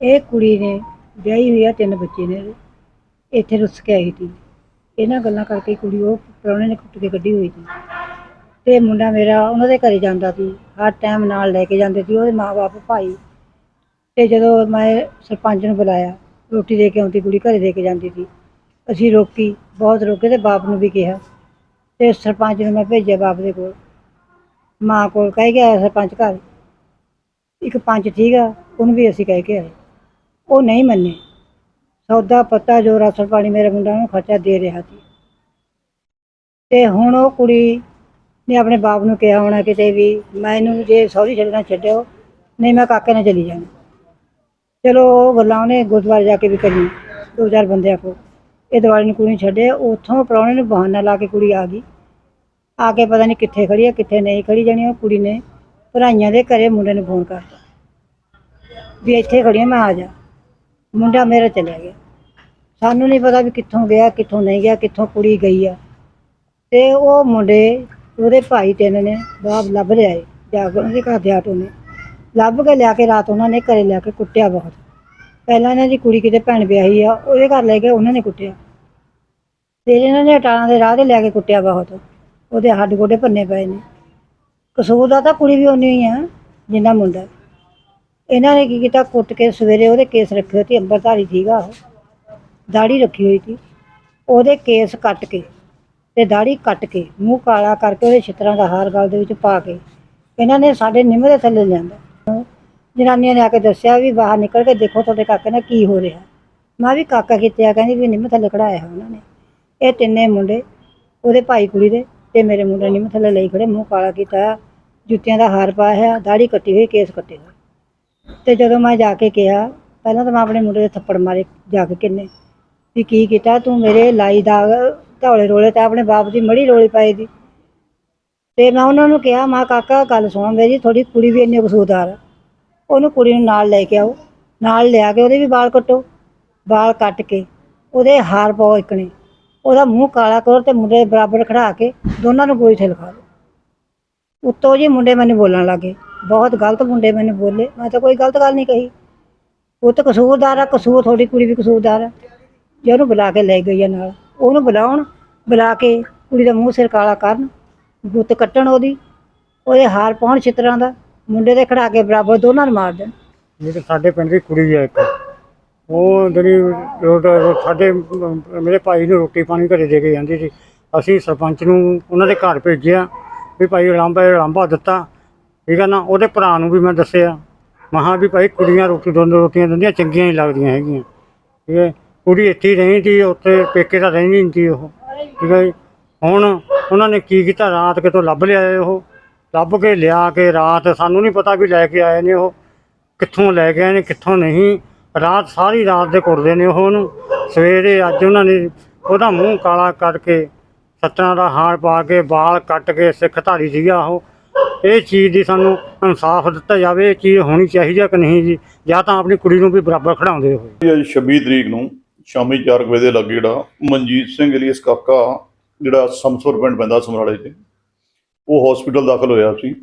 ਇਹ ਕੁੜੀ ਨੇ ਵਿਆਹੀ ਹੋਈ ਆ, ਤਿੰਨ ਬੱਚੇ ਨੇ ਇਹਦੇ। ਇੱਥੇ ਰੁੱਸ ਕੇ ਆਈ ਸੀ। ਇਹਨਾਂ ਗੱਲਾਂ ਕਰਕੇ ਕੁੜੀ ਉਹ ਪ੍ਰਾਹੁਣੇ ਨੇ ਕੁੱਟ ਕੇ ਕੱਢੀ ਹੋਈ ਸੀ। ਤੇ ਮੁੰਡਾ ਮੇਰਾ ਉਹਨਾਂ ਦੇ ਘਰੇ ਜਾਂਦਾ ਸੀ। ਹਰ ਟਾਈਮ ਨਾਲ ਲੈ ਕੇ ਜਾਂਦੇ ਸੀ। ਉਹਦੇ ਮਾਪੇ ਭਾਈ। ਤੇ ਜਦੋਂ ਮੈਂ ਸਰਪੰਚ ਨੂੰ ਬੁਲਾਇਆ, ਰੋਟੀ ਦੇ ਕੇ ਆਉਂਦੀ, ਕੁੜੀ ਘਰੇ ਦੇ ਕੇ ਜਾਂਦੀ ਸੀ। ਅਸੀਂ ਰੋਕੀ, ਬਹੁਤ ਰੋਕੇ ਤੇ ਬਾਪ ਨੂੰ ਵੀ ਕਿਹਾ। ਤੇ ਸਰਪੰਚ ਨੂੰ ਮੈਂ ਭੇਜਿਆ ਬਾਪ ਦੇ ਕੋਲ। ਮਾਂ ਕੋਲ ਕਹਿ ਗਿਆ ਸਰਪੰਚ ਘਰ। ਇੱਕ ਪੰਚ ਠੀਕ ਆ, ਉਹਨੂੰ ਵੀ ਅਸੀਂ ਕਹਿ ਕੇ ਆਏ। ਉਹ ਨਹੀਂ ਮੰਨੇ। ਸੌਦਾ, ਪੱਤਾ, ਜੋ ਰਾਸ਼ਨ ਪਾਣੀ ਮੇਰੇ ਮੁੰਡਾ ਨੂੰ ਖਰਚਾ ਦੇ ਰਿਹਾ ਸੀ। ਤੇ ਹੁਣ ਉਹ ਕੁੜੀ ਨੇ ਆਪਣੇ ਬਾਪ ਨੂੰ ਕਿਹਾ ਹੋਣਾ ਕਿਤੇ ਵੀ ਮੈਂ ਇਹਨੂੰ ਜੇ ਸੌਰੀ ਛੱਡਣਾ ਛੱਡਿਓ, ਨਹੀਂ ਮੈਂ ਕਾਕੇ ਨਾਲ ਚਲੀ ਜਾਣਾ ਚਲੋ ਉਹ ਗੱਲਾਂ ਉਹਨੇ ਗੁਰਦੁਆਰੇ ਜਾ ਕੇ ਵੀ ਕਰੀ ਦੋ ਚਾਰ ਬੰਦਿਆਂ ਕੋਲ। ਇਹ ਦਿਵਾਲੀ ਨੂੰ ਕੁੜੀ ਨੂੰ ਛੱਡਿਆ, ਉੱਥੋਂ ਪ੍ਰਾਹੁਣੇ ਨੂੰ ਬਹਾਨਾ ਲਾ ਕੇ ਕੁੜੀ ਆ ਗਈ। ਆ ਕੇ ਪਤਾ ਨਹੀਂ ਕਿੱਥੇ ਖੜੀ ਹੈ ਕਿੱਥੇ ਨਹੀਂ ਖੜੀ ਜਾਣੀ ਉਹ ਕੁੜੀ ਨੇ। ਭਰਾਈਆਂ ਦੇ ਘਰੇ ਮੁੰਡੇ ਨੂੰ ਫੋਨ ਕਰਤਾ। ਵੀ ਇੱਥੇ ਖੜੀ ਹਾਂ ਮੈਂ ਆ ਜਾ। ਮੁੰਡਾ ਮੇਰਾ ਚਲਿਆ ਗਿਆ। ਸਾਨੂੰ ਨਹੀਂ ਪਤਾ ਵੀ ਕਿੱਥੋਂ ਗਿਆ, ਕਿੱਥੋਂ ਨਹੀਂ ਗਿਆ, ਕਿੱਥੋਂ ਕੁੜੀ ਗਈ ਆ। ਤੇ ਉਹ ਮੁੰਡੇ, ਉਹਦੇ ਭਾਈ ਤਿੰਨ ਨੇ, ਬਾਪ ਲੱਭ ਲਿਆਏ ਜਾ ਕੇ ਉਹਨਾਂ ਦੇ ਘਰ ਦੇ ਆਟੋ ਨੇ। ਲੱਭ ਕੇ ਲਿਆ ਕੇ ਰਾਤ ਉਹਨਾਂ ਨੇ ਘਰੇ ਲਿਆ ਕੇ ਕੁੱਟਿਆ ਬਹੁਤ। ਪਹਿਲਾਂ ਇਹਨਾਂ ਦੀ ਕੁੜੀ ਕਿਤੇ ਭੈਣ ਵਿਆਹੀ ਆ, ਉਹਦੇ ਘਰ ਲੈ ਕੇ ਉਹਨਾਂ ਨੇ ਕੁੱਟਿਆ। ਫਿਰ ਇਹਨਾਂ ਨੇ ਅਟਾਣਾ ਦੇ ਰਾਹ ਤੇ ਲੈ ਕੇ ਕੁੱਟਿਆ ਬਹੁਤ। ਉਹਦੇ ਹੱਡ ਗੋਡੇ ਭੰਨੇ ਪਏ ਨੇ। ਕਸੂਰ ਦਾ ਤਾਂ ਕੁੜੀ ਵੀ ਓਨੀ ਹੀ ਆ, ਜਿੰਨਾ ਮੁੰਡਾ। ਇਹਨਾਂ ਨੇ ਕੀ ਕੀਤਾ, ਕੁੱਟ ਕੇ ਸਵੇਰੇ ਉਹਦੇ ਕੇਸ ਰੱਖੇ ਹੋਏ ਸੀ, ਅੰਬਰਧਾਰੀ ਸੀਗਾ ਉਹ। ਦਾੜੀ ਰੱਖੀ ਹੋਈ ਸੀ। ਉਹਦੇ ਕੇਸ ਕੱਟ ਕੇ ਤੇ ਦਾੜੀ ਕੱਟ ਕੇ ਮੂੰਹ ਕਾਲਾ ਕਰਕੇ ਉਹਦੇ ਛਿੱਤਰਾਂ ਦਾ ਹਾਰ ਗਲ ਦੇ ਵਿੱਚ ਪਾ ਕੇ ਇਹਨਾਂ ਨੇ ਸਾਡੇ ਨਿੰਮ ਦੇ ਥੱਲੇ ਲਿਆਂਦਾ। ਜਨਾਨੀਆਂ ਨੇ ਆ ਕੇ ਦੱਸਿਆ ਵੀ ਬਾਹਰ ਨਿਕਲ ਕੇ ਦੇਖੋ ਤੁਹਾਡੇ ਕਾਕੇ ਨਾਲ ਕੀ ਹੋ ਰਿਹਾ। ਮੈਂ ਵੀ ਕਾਕਾ ਕਿਤੇ ਆ ਕਹਿੰਦੀ ਵੀ ਨਿੰਮ ਥੱਲੇ ਕਢਾਇਆ ਉਹਨਾਂ ਨੇ। ਇਹ ਤਿੰਨੇ ਮੁੰਡੇ, ਉਹਦੇ ਭਾਈ ਕੁੜੀ ਦੇ ਤੇ ਮੇਰੇ ਮੁੰਡੇ ਨੇ ਨਿੰਮ ਥੱਲੇ ਲਈ ਖੜੇ, ਮੂੰਹ ਕਾਲਾ ਕੀਤਾ, ਜੁੱਤੀਆਂ ਦਾ ਹਾਰ ਪਾਇਆ ਹੈ ਦਾੜੀ ਕੱਟੀ ਹੋਈ, ਕੇਸ ਕੱਟੇ ਹੋਏ। ਤੇ ਜਦੋਂ ਮੈਂ ਜਾ ਕੇ ਕਿਹਾ, ਪਹਿਲਾਂ ਤਾਂ ਮੈਂ ਆਪਣੇ ਮੁੰਡੇ ਦੇ ਥੱਪੜ ਮਾਰੇ ਜਾ ਕੇ ਕਿੰਨੇ, ਵੀ ਕੀ ਕੀਤਾ ਤੂੰ ਮੇਰੇ ਲਾਈ ਦਾ ਧੌਲੇ ਰੋਲੇ ਤੇ ਆਪਣੇ ਬਾਪ ਦੀ ਮੜੀ ਰੋਲੀ ਪਾਈ ਦੀ। ਤੇ ਮੈਂ ਉਹਨਾਂ ਨੂੰ ਕਿਹਾ, ਮਾ ਕਾਕਾ ਗੱਲ ਸੁਣੋ ਮੇਰੀ ਥੋੜੀ ਕੁੜੀ ਵੀ ਇੰਨੀ ਕਸੂਰਦਾਰ ਆ। ਉਹਨੂੰ ਕੁੜੀ ਨੂੰ ਨਾਲ ਲੈ ਕੇ ਆਓ, ਨਾਲ ਲਿਆ ਕੇ ਉਹਦੇ ਵੀ ਵਾਲ ਕੱਟੋ, ਵਾਲ ਕੱਟ ਕੇ ਉਹਦੇ ਹਾਰ ਪਾਓ ਇੱਕ ਨੇ। ਉਹਦਾ ਮੂੰਹ ਕਾਲਾ ਕਰੋ ਤੇ ਮੁੰਡੇ ਦੇ ਬਰਾਬਰ ਖੜਾ ਕੇ ਦੋਨਾਂ ਨੂੰ ਗੋਲੀ ਥਲ ਖਾ ਲਓ। ਉੱਤੋਂ ਜੀ ਮੁੰਡੇ ਮੈਨੂੰ ਬੋਲਣ ਲੱਗੇ ਬਹੁਤ ਗਲਤ ਮੁੰਡੇ ਮੈਨੂੰ ਬੋਲੇ। ਮੈਂ ਤਾਂ ਕੋਈ ਗਲਤ ਗੱਲ ਨਹੀਂ ਕਹੀ। ਉਹ ਤਾਂ ਕਸੂਰਦਾਰ ਆ, ਕਸੂਰ ਥੋੜੀ ਕੁੜੀ ਵੀ ਕਸੂਰਦਾਰ ਆ। ਜੇ ਉਹਨੂੰ ਬੁਲਾ ਕੇ ਲੈ ਗਈ ਆ ਨਾਲ, ਉਹਨੂੰ ਬੁਲਾਉਣ, ਬੁਲਾ ਕੇ ਕੁੜੀ ਦਾ ਮੂੰਹ ਸਿਰ ਕਾਲਾ ਕਰਨ, ਗੁੱਤ ਕੱਟਣ ਉਹਦੀ, ਉਹਦੇ ਹਾਰ ਪਾਉਣ ਛਿੱਤਰਾਂ ਦਾ, ਮੁੰਡੇ ਦੇ ਖੜਾ ਕੇ ਬਰਾਬਰ ਦੋਨਾਂ ਨੂੰ ਮਾਰ ਦੇਣ। ਜਿਹੜੀ ਸਾਡੇ ਪਿੰਡ ਦੀ ਕੁੜੀ ਆ ਇੱਕ। ਉਹ ਜਿਹੜੀ ਸਾਡੇ, ਮੇਰੇ ਭਾਈ ਨੂੰ ਰੋਟੀ ਪਾਣੀ ਘਰੇ ਦੇ ਕੇ ਜਾਂਦੀ ਸੀ। ਅਸੀਂ ਸਰਪੰਚ ਨੂੰ ਉਹਨਾਂ ਦੇ ਘਰ ਭੇਜਿਆ। ਵੀ ਭਾਈ ਲਾਂਬਾ ਉਲਾਂਭਾ ਦਿੱਤਾ। ਠੀਕ ਹੈ ਨਾ? ਉਹਦੇ ਭਰਾ ਨੂੰ ਵੀ ਮੈਂ ਦੱਸਿਆ। ਮਹਾ ਵੀ ਭਾਈ ਕੁੜੀਆਂ ਰੋਟੀ ਦੋਨੋਂ ਰੋਟੀਆਂ ਦਿੰਦੀਆਂ, ਚੰਗੀਆਂ ਹੀ ਲੱਗਦੀਆਂ ਹੈਗੀਆਂ। ਠੀਕ ਹੈ ਕੁੜੀ ਇੱਥੇ ਹੀ ਰਹਿੰਦੀ ਸੀ, ਉੱਥੇ ਪੇਕੇ ਤਾਂ ਰਹਿੰਦੀ ਨਹੀਂ ਸੀ ਉਹ। ਠੀਕ ਹੈ ਜੀ। ਹੁਣ ਉਹਨਾਂ ਨੇ ਕੀ ਕੀਤਾ? ਰਾਤ ਕਿਤੋਂ ਲੱਭ ਲਿਆਏ ਉਹ। ਲੱਭ ਕੇ ਲਿਆ ਕੇ ਰਾਤ ਸਾਨੂੰ ਨਹੀਂ ਪਤਾ ਵੀ ਲੈ ਕੇ ਆਏ ਨੇ ਉਹ। ਕਿੱਥੋਂ ਲੈ ਕੇ ਆਏ ਨੇ, ਕਿੱਥੋਂ ਨਹੀਂ। ਰਾਤ ਸਾਰੀ ਰਾਤ ਦੇ ਕੁੱਟਦੇ ਨੇ ਉਹ ਉਹਨੂੰ। ਸਵੇਰੇ ਅੱਜ ਉਹਨਾਂ ਨੇ ਉਹਦਾ ਮੂੰਹ ਕਾਲਾ ਕਰਕੇ ਸੱਤਰਾਂ ਦਾ ਹਾਰ ਪਾ ਕੇ ਵਾਲ ਕੱਟ ਕੇ ਸਿੱਖ ਧਾਰੀ ਸੀਗਾ ਉਹ। ਇਹ ਚੀਜ਼ ਦੀ ਸਾਨੂੰ ਇਨਸਾਫ ਦਿੱਤਾ ਜਾਵੇ, ਇਹ ਚੀਜ਼ ਹੋਣੀ ਚਾਹੀਦੀ ਹੈ ਕਿ ਨਹੀਂ ਜੀ? ਜਾਂ ਤਾਂ ਆਪਣੀ ਕੁੜੀ ਨੂੰ ਵੀ ਬਰਾਬਰ ਖੜਾਉਂਦੇ ਹੋਏ। ਇਹ ਅੱਜ 26 ਤਰੀਕ ਨੂੰ ਸ਼ਾਮੀ 4 ਵਜੇ ਦੇ ਲਾਗੇ ਜਿਹੜਾ ਮਨਜੀਤ ਸਿੰਘ ਏਲੀਅਸ ਕਾਕਾ, ਜਿਹੜਾ ਸਮਸੁਰ ਪਿੰਡ ਪੈਂਦਾ ਸਮਰਾਲੇ 'ਚ ਉਹ ਹਸਪੀਟਲ ਦਾਖਲ ਹੋਇਆ ਸੀ।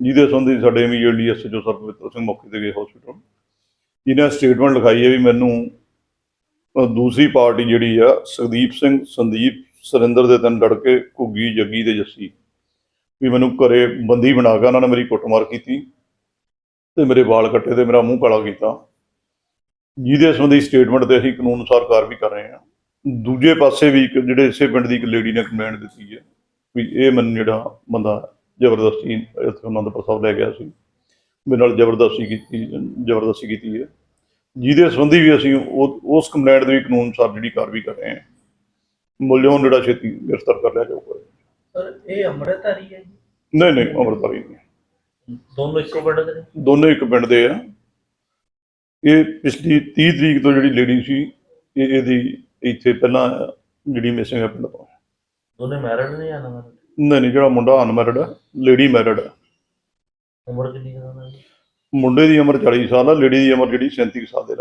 ਜਿਹਦੇ ਸੰਬੰਧੀ ਸਾਡੇ ਇਮੀਡੀਏਟਲੀ ਐਸਐਚਓ ਸਰਪਵਿੱਤਰ ਸਿੰਘ ਮੌਕੇ ਤੇ ਗਏ ਹਸਪੀਟਲ ਜਿਹਨੇ ਸਟੇਟਮੈਂਟ ਲਿਖਾਈ ਹੈ ਵੀ ਮੈਨੂੰ ਦੂਸਰੀ ਪਾਰਟੀ ਜਿਹੜੀ ਆ, ਸੁਖਦੀਪ ਸਿੰਘ ਸੰਦੀਪ ਸੁਰਿੰਦਰ ਦੇ ਤਿੰਨ ਲੜਕੇ, ਘੁੱਗੀ, ਜੱਗੀ ਤੇ ਜੱਸੀ। ਵੀ ਮੈਨੂੰ ਘਰੇ ਬੰਦੀ ਬਣਾ ਕੇ ਉਹਨਾਂ ਨੇ ਮੇਰੀ ਕੁੱਟਮਾਰ ਕੀਤੀ ਤੇ ਮੇਰੇ ਵਾਲ ਕੱਟੇ ਤੇ ਮੇਰਾ ਮੂੰਹ ਕਾਲਾ ਕੀਤਾ। ਜਿਹਦੇ ਸੰਬੰਧੀ ਸਟੇਟਮੈਂਟ ਤੇ ਅਸੀਂ ਕਾਨੂੰਨ ਅਨੁਸਾਰ ਕਾਰਵਾਈ ਕਰ ਰਹੇ ਹਾਂ। ਦੂਜੇ ਪਾਸੇ ਵੀ ਇੱਕ ਜਿਹੜੇ ਇਸੇ ਪਿੰਡ ਦੀ ਇੱਕ ਲੇਡੀ ਨੇ ਕੰਪਲੇਂਟ ਦਿੱਤੀ ਹੈ ਵੀ ਇਹ ਮੈਨੂੰ ਜਿਹੜਾ ਬੰਦਾ ਜ਼ਬਰਦਸਤੀ, ਇੱਥੇ ਅਨੰਦਪੁਰ ਸਾਹਿਬ ਲੈ ਗਿਆ ਸੀ। ਮੇਰੇ ਨਾਲ ਜ਼ਬਰਦਸਤੀ ਕੀਤੀ ਜ਼ਬਰਦਸਤੀ ਕੀਤੀ ਹੈ। ਜਿਹਦੇ ਸੰਬੰਧੀ ਵੀ ਅਸੀਂ ਉਹ, ਉਸ ਕੰਪਲੇਂਟ ਦੇ ਵੀ ਕਾਨੂੰਨ ਅਨੁਸਾਰ ਜਿਹੜੀ ਕਾਰਵਾਈ ਕਰ ਰਹੇ ਹਾਂ। ਮੁੱਲਿਓਂ ਜਿਹੜਾ ਛੇਤੀ ਗ੍ਰਿਫਤਾਰ ਕਰ ਲਿਆ ਜਾਊਗਾ। ਸਰ ਇਹ ਅੰਮ੍ਰਿਤਧਾਰੀ ਹੈ ਜੀ? ਨਹੀਂ ਨਹੀਂ ਅਮਰਤਾਰੀ ਨਹੀਂ ਦੋਨੋਂ ਇੱਕੋ ਪਿੰਡ ਦੇ ਨੇ? ਦੋਨੇ ਇੱਕ ਪਿੰਡ ਦੇ ਆ। ਇਹ ਪਿਛਲੀ 30 ਤਰੀਕ ਤੋਂ ਜਿਹੜੀ ਲੇਡੀ ਸੀ ਇਹ ਇਹਦੀ ਇੱਥੇ ਪਹਿਲਾਂ ਜਿਹੜੀ ਮਿਸਿੰਗ ਹੈ ਪਿੰਡ ਤੋਂ। ਦੋਨੇ ਮੈਰਿਡ ਨੇ ਜਾਂ ਅਨਮੈਰਿਡ? ਨਹੀਂ ਨਹੀਂ ਜਿਹੜਾ ਮੁੰਡਾ ਅਨਮੈਰਿਡ ਹੈ ਲੇਡੀ ਮੈਰਿਡ ਹੈ ਉਮਰ ਕਿੰਨੀ ਹੈ ਉਹਨਾਂ ਦੀ? ਮੁੰਡੇ ਦੀ ਉਮਰ 40 ਸਾਲ ਹੈ ਲੇਡੀ ਦੀ ਉਮਰ ਜਿਹੜੀ 37 ਸਾਲ ਦੇ ਲੱਗ